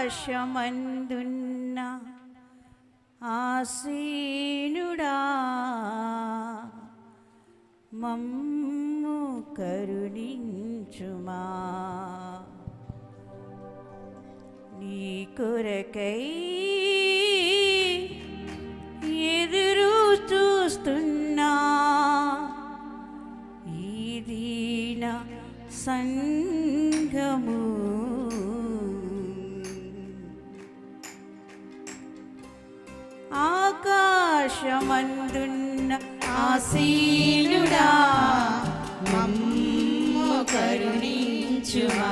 ఆకాశమందున్న ఆసీనుడా మమ్ము కరుణించుమా. నీ కొరకై ఆకాశమందున్న ఆసీనుడా మమ్ము కరుణించుమా.